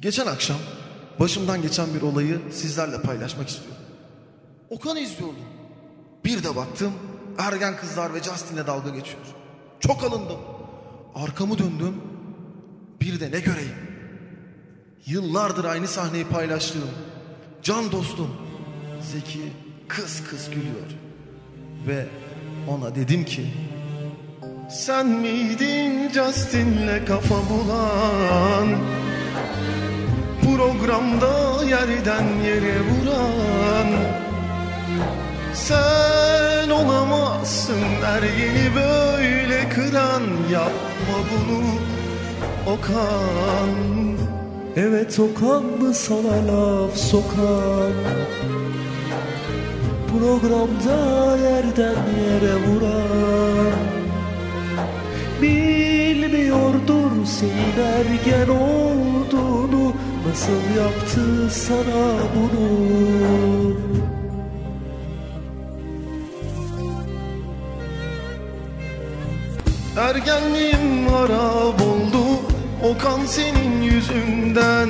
Geçen akşam başımdan geçen bir olayı sizlerle paylaşmak istiyorum. Okan'ı izliyordum. Bir de baktım ergen kızlar ve Justin'le dalga geçiyor. Çok alındım. Arkamı döndüm. Bir de ne göreyim. Yıllardır aynı sahneyi paylaştığım can dostum Zeki kıs kıs gülüyor. Ve ona dedim ki sen miydin Justin'le kafa bulan Programda yerden yere vuran. Sen olamazsın ergeni böyle kıran. Yapma bunu Okan. Evet Okan mı sana laf sokan? Programda yerden yere vuran. Bilmiyordur senin ergen olduğunu Nasıl yaptı sana bunu? Ergenliğim harap oldu Okan senin yüzünden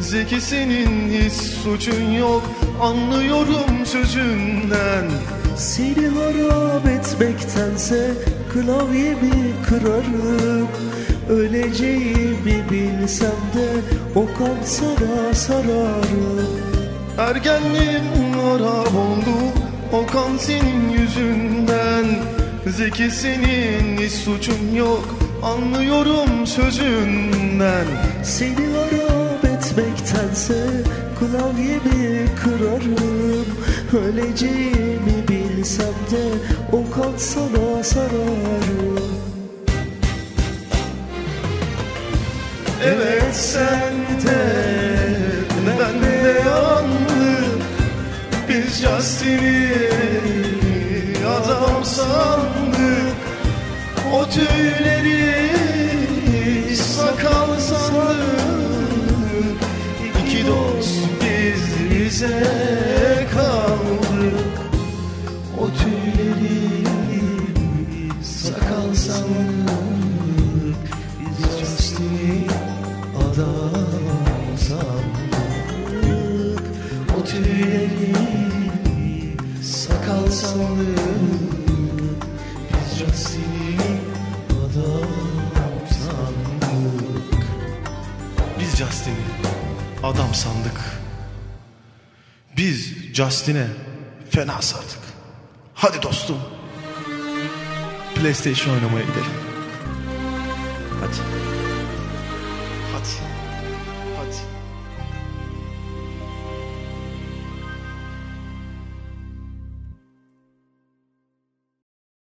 Zeki senin hiç suçun yok Anlıyorum sözünden. Seni harap etmektense klavyemi kırarım? Öleceğimi bilsem de Okan sana sararım. Ergenliğim harap oldu Okan senin yüzünden. Zeki senin hiç suçun yok Anlıyorum sözünden. Seni harap etmektense klavyemi kırarım. Öleceğimi bilsem de Okan sana sararım. Evet sen de ben de yandık? Biz Justin'i adam sandık. O tüyleri bize kaldık O tüyleri sakal sandık. Biz Justin'i adam sandık. O tüyleri sakal sandık. Biz Justin'i adam sandık. Biz Justin'i adam sandık Biz Justin'e fena sardık. Hadi dostum. PlayStation oynamaya gidelim. Hadi. Hadi